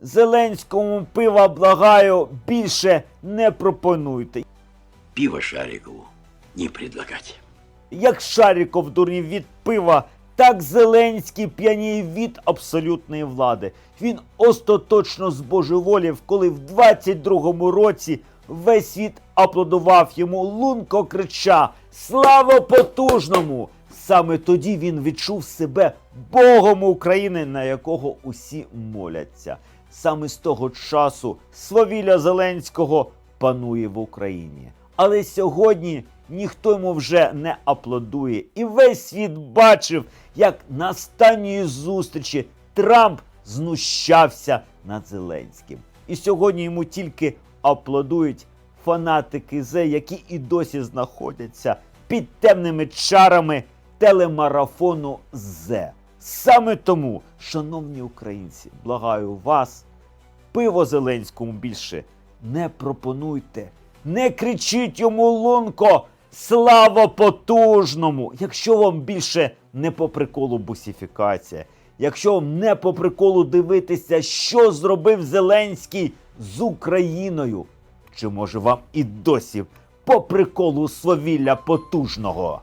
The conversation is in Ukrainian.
Зеленському пива благаю, більше не пропонуйте. Пиво Шарикову не предлагать. Як Шаріков дурнів від пива, так Зеленський п'яніє від абсолютної влади. Він остаточно збожеволів, коли в 22-му році весь світ аплодував йому лунко крича Слава потужному! Саме тоді він відчув себе Богом України, на якого усі моляться. Саме з того часу свавілля Зеленського панує в Україні. Але сьогодні ніхто йому вже не аплодує. І весь світ бачив, як на останньої зустрічі Трамп знущався над Зеленським. І сьогодні йому тільки аплодують фанатики Зе, які і досі знаходяться під темними чарами телемарафону Зе. Саме тому, шановні українці, благаю вас, пиво Зеленському більше не пропонуйте. Не кричіть йому лунко, слава потужному! Якщо вам більше не по приколу бусифікація, якщо вам не по приколу дивитися, що зробив Зеленський з Україною, чи може вам і досі по приколу свавілля потужного?